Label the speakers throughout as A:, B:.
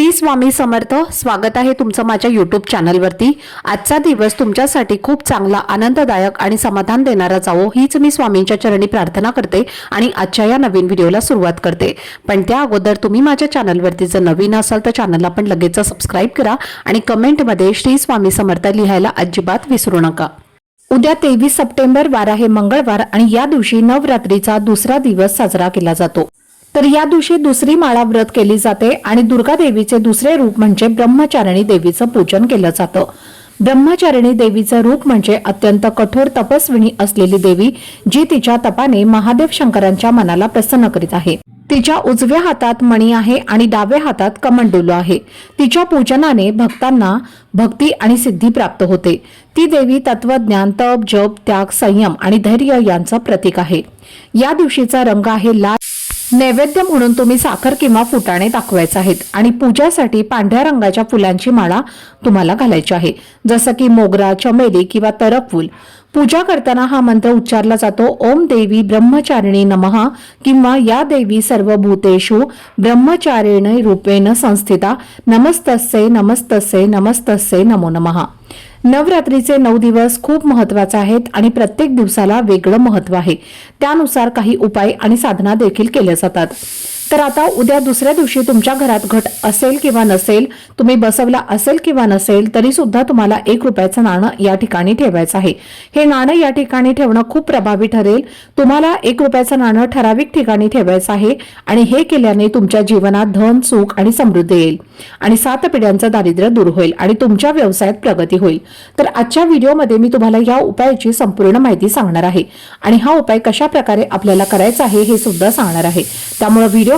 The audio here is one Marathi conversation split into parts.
A: श्री स्वामी समर्थ स्वागत आहे तुमचं माझ्या यूट्यूब चॅनलवरती आजचा दिवस तुमच्यासाठी खूप चांगला आनंददायक आणि समाधान देणारा जावो हीच मी स्वामींच्या चरणी प्रार्थना करते आणि आजच्या या नवीन व्हिडिओला सुरुवात करते. पण त्या अगोदर तुम्ही माझ्या चॅनलवरती जर नवीन असाल तर चॅनलला पण लगेच सबस्क्राईब करा आणि कमेंटमध्ये श्री स्वामी समर्थ लिहायला अजिबात विसरू नका. उद्या तेवीस सप्टेंबर वार आहे मंगळवार आणि या दिवशी नवरात्रीचा दुसरा दिवस साजरा केला जातो. तर या दिवशी दुसरी माळा व्रत केली जाते आणि दुर्गा देवीचे दुसरे रूप म्हणजे ब्रह्मचारिणी देवीचं पूजन केलं जातं. ब्रह्मचारिणी देवीचं रूप म्हणजे अत्यंत कठोर तपस्विनी असलेली देवी जी तिच्या तपाने महादेव शंकरांच्या मनाला प्रसन्न करीत आहे. तिच्या उजव्या हातात मणी आहे आणि डाव्या हातात कमंडुलो आहे. तिच्या पूजनाने भक्तांना भक्ती आणि सिद्धी प्राप्त होते. ती देवी तत्वज्ञान तप जप त्याग संयम आणि धैर्य यांचं प्रतीक आहे. या दिवशीचा रंग आहे लाल. नैवेद्य म्हणून तुम्ही साखर किंवा फुटाणे दाखवायचे आहेत. आणि पूजासाठी पांढऱ्या रंगाच्या फुलांची माळा तुम्हाला घालायची आहे. जसं की मोगरा चमेली किंवा तरकफुल पूजा करताना हा मंत्र उच्चारला जातो. ओम देवी ब्रह्मचारिणी नमः किंवा या देवी सर्व भूतेषु ब्रह्मचारिणी रूपेण संस्थिता. नमस्तस्ये नमस्तस्ये नमस्तस्ये नमो नमः. नवरात्रीचे नऊ दिवस खूप महत्त्वाचे आहेत आणि प्रत्येक दिवसाला वेगळं महत्त्व आहे. त्यानुसार काही उपाय आणि साधना देखील केल्या जातात. तर आता उद्या दुसऱ्या दिवशी तुमच्या घरात घट असेल किंवा नसेल तुम्ही बसवला असेल किंवा नसेल तरी सुद्धा तुम्हाला एक रुपयाचं नाणं या ठिकाणी ठेवायचं आहे. हे नाणं या ठिकाणी ठेवणं खूप प्रभावी ठरेल. तुम्हाला एक रुपयाचं नाणं ठराविक ठिकाणी ठेवायचं आहे आणि हे केल्याने तुमच्या जीवनात धन सुख आणि समृद्धी येईल आणि सात पिढ्यांचं दारिद्र्य दूर होईल आणि तुमच्या व्यवसायात प्रगती होईल. तर आजच्या व्हिडिओमध्ये मी तुम्हाला या उपायाची संपूर्ण माहिती सांगणार आहे आणि हा उपाय कशा प्रकारे आपल्याला करायचा आहे हे सुद्धा सांगणार आहे. त्यामुळे व्हिडिओ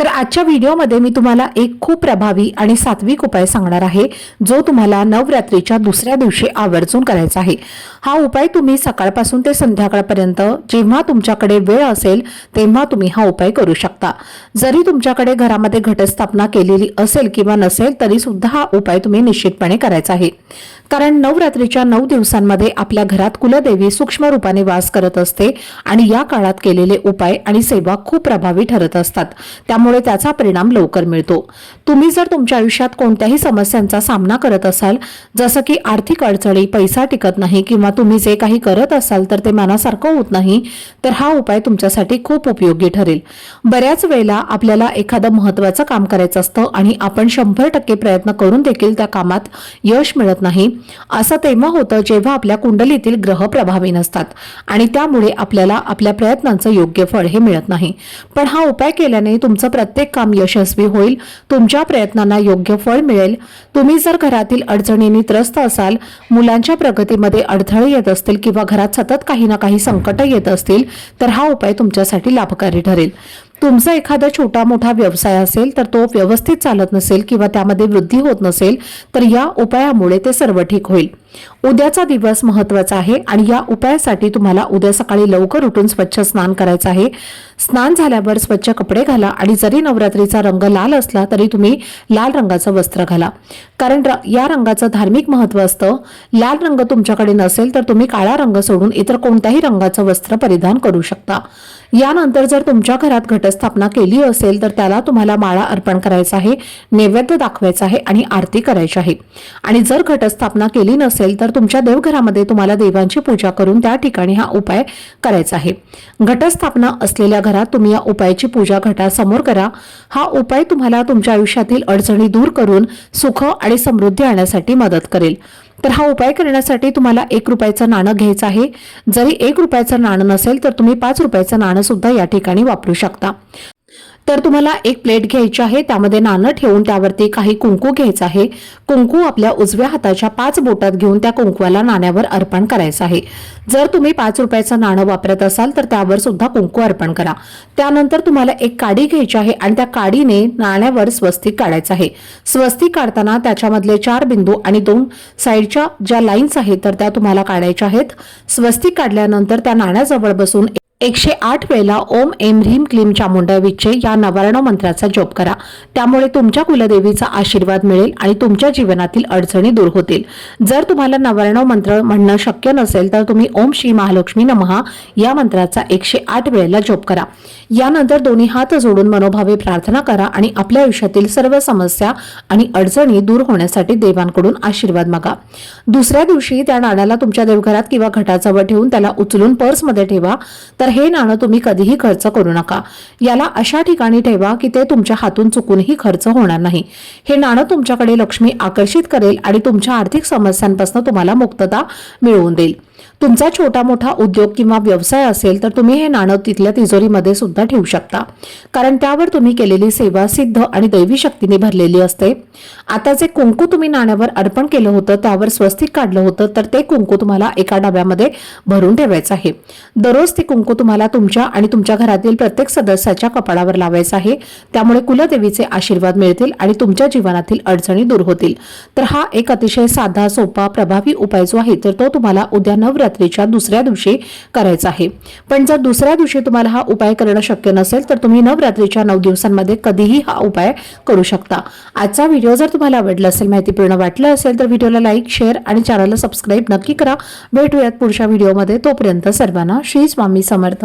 A: तर आजच्या व्हिडिओमध्ये मी तुम्हाला एक खूप प्रभावी आणि सात्विक उपाय सांगणार आहे जो तुम्हाला नवरात्रीच्या दुसऱ्या दिवशी आवर्जून करायचा आहे. हा उपाय तुम्ही सकाळपासून ते संध्याकाळपर्यंत जेव्हा तुमच्याकडे वेळ असेल तेव्हा तुम्ही हा उपाय करू शकता. जरी तुमच्याकडे घरामध्ये घटस्थापना केलेली असेल किंवा नसेल तरी सुद्धा हा उपाय तुम्ही निश्चितपणे करायचा आहे. कारण नवरात्रीच्या नऊ दिवसांमध्ये आपल्या घरात कुलदेवी सूक्ष्म रूपाने वास करत असते आणि या काळात केलेले उपाय आणि सेवा खूप प्रभावी ठरत असतात. त्यामुळे त्याचा परिणाम लवकर मिळतो. तुम्ही जर तुमच्या आयुष्यात कोणत्याही समस्यांचा सामना करत असाल जसं की आर्थिक अडचणी पैसा टिकत नाही किंवा तुम्ही जे काही करत असाल तर ते मनासारखं होत नाही तर हा उपाय तुमच्यासाठी खूप उपयोगी ठरेल. बऱ्याच वेळेला आपल्याला एखादं महत्वाचं काम करायचं असतं आणि आपण शंभर टक्के प्रयत्न करून देखील त्या कामात यश मिळत नाही असं तेव्हा होतं जेव्हा आपल्या कुंडलीतील ग्रह प्रभावी नसतात आणि त्यामुळे आपल्याला आपल्या प्रयत्नांचं योग्य फळ हे मिळत नाही. पण हा उपाय केल्याने तुमचं प्रत्येक काम यशस्वी होईल तुमच्या प्रयत्नांना योग्य फळ मिळेल. तुम्ही जर घरातील अडचणींनी त्रस्त असाल मुलांच्या प्रगतीमध्ये अडथळे येत असतील किंवा घरात सतत काही ना काही संकट येत असतील तर हा उपाय तुमच्यासाठी लाभकारी ठरेल. तुमचा एखादा छोटा मोठा व्यवसाय असेल तर तो व्यवस्थित चालत नसेल किंवा त्यामध्ये वृद्धी होत नसेल तर या उपायामुळे ते सर्व ठीक होईल. उद्याचा दिवस महत्त्वाचा आहे आणि या उपायासाठी तुम्हाला उद्या सकाळी लवकर उठून स्वच्छ स्नान करायचं आहे. स्नान झाल्यावर स्वच्छ कपडे घाला आणि जरी नवरात्रीचा रंग लाल असला तरी तुम्ही लाल रंगाचं वस्त्र घाला. कारण या रंगाचं धार्मिक महत्त्व असतं. लाल रंग तुमच्याकडे नसेल तर तुम्ही काळा रंग सोडून इतर कोणत्याही रंगाचं वस्त्र परिधान करू शकता. यानंतर जर तुमच्या घरात घटस्थापना केली असेल तर त्याला तुम्हाला माळा अर्पण करायचा आहे नैवेद्य दाखवायचा आहे आणि आरती करायची आहे. आणि जर घटस्थापना केली नसेल तर तुमच्या देवघरामध्ये तुम्हाला देवांची पूजा करून त्या ठिकाणी हा उपाय करायचा आहे. घटस्थापना असलेल्या घरात तुम्ही या उपायाची पूजा घटासमोर करा. हा उपाय तुम्हाला तुमच्या आयुष्यातील अडचणी दूर करून सुख आणि समृद्धी आणण्यासाठी मदत करेल. तर हा उपाय करण्यासाठी तुम्हाला एक रुपयाचं नाणं घ्यायचं आहे. जरी एक रुपयाचं नाणं नसेल तर तुम्ही पाच रुपयाचं नाणं सुद्धा या ठिकाणी वापरू शकता. तर तुम्हाला एक प्लेट घ्यायची आहे त्यामध्ये नाणं ठेवून त्यावरती काही कुंकू घ्यायचं आहे. कुंकू आपल्या उजव्या हाताच्या पाच बोटात घेऊन त्या कुंकवाला नाण्यावर अर्पण करायचं आहे. जर तुम्ही पाच रुपयाचं नाणं वापरत असाल तर त्यावर सुद्धा कुंकू अर्पण करा. त्यानंतर तुम्हाला एक काडी घ्यायची आहे आणि त्या काडीने नाण्यावर स्वस्तिक काढायचं आहे. स्वस्तिक काढताना त्याच्यामधले चार बिंदू आणि दोन साईडच्या ज्या लाईन्स आहेत तर त्या तुम्हाला काढायच्या आहेत. स्वस्तिक काढल्यानंतर त्या नाण्याजवळ बसून एकशे आठ वेळेला ओम एम ह्रीम क्लीम चामुंडाविचे या नवारण मंत्राचा जप करा. त्यामुळे तुमच्या कुलदेवीचा आशीर्वाद मिळेल आणि तुमच्या जीवनातील अडचणी दूर होतील. जर तुम्हाला नवारण मंत्र म्हणणं शक्य नसेल तर तुम्ही ओम श्री महालक्ष्मी नमहा या मंत्राचा एकशे आठ वेळेला जप करा. यानंतर दोन्ही हात जोडून मनोभावे प्रार्थना करा आणि आपल्या आयुष्यातील सर्व समस्या आणि अडचणी दूर होण्यासाठी देवांकडून आशीर्वाद मागा. दुसऱ्या दिवशी त्या नाण्याला तुमच्या देवघरात किंवा घटाजवळ ठेवून त्याला उचलून पर्समध्ये ठेवा. तर हे नाणं तुम्ही कधीही खर्च करू नका. याला अशा ठिकाणी ठेवा की ते तुमच्या हातून चुकूनही खर्च होणार नाही. हे नाणं तुमच्याकडे लक्ष्मी आकर्षित करेल आणि तुमच्या आर्थिक समस्यांपासून तुम्हाला मुक्तता मिळवून देईल. तुमचा छोटा मोठा उद्योग किंवा व्यवसाय असेल तर तुम्ही हे नाणं तिथल्या तिजोरीमध्ये सुद्धा ठेवू शकता. कारण त्यावर तुम्ही केलेली सेवा सिद्ध आणि दैवी शक्तीने भरलेली असते. आता जे कुंकू तुम्ही नाण्यावर अर्पण केलं होतं त्यावर स्वस्तिक काढलं होतं तर ते कुंकू तुम्हाला एका डब्यामध्ये भरून ठेवायचं आहे. दररोज ते कुंकू तुम्हाला तुमच्या आणि तुमच्या घरातील प्रत्येक सदस्याच्या कपाळावर लावायचं आहे. त्यामुळे कुलदेवीचे आशीर्वाद मिळतील आणि तुमच्या जीवनातील अडचणी दूर होतील. तर हा एक अतिशय साधा सोपा प्रभावी उपाय जो आहे तर तो तुम्हाला उद्या नवरात्रीच्या दुसऱ्या दिवशी करायचा आहे. पण जर दुसऱ्या दिवशी तुम्हाला हा उपाय करणं शक्य नसेल तर तुम्ही नवरात्रीच्या नऊ दिवसांमध्ये कधीही हा उपाय करू शकता. आजचा व्हिडिओ जर तुम्हाला आवडला असेल माहितीपूर्ण वाटलं असेल तर व्हिडिओला लाईक शेअर आणि चॅनलला सबस्क्राईब नक्की करा. भेटूयात पुढच्या व्हिडिओमध्ये. तोपर्यंत सर्वांना श्री स्वामी समर्थ.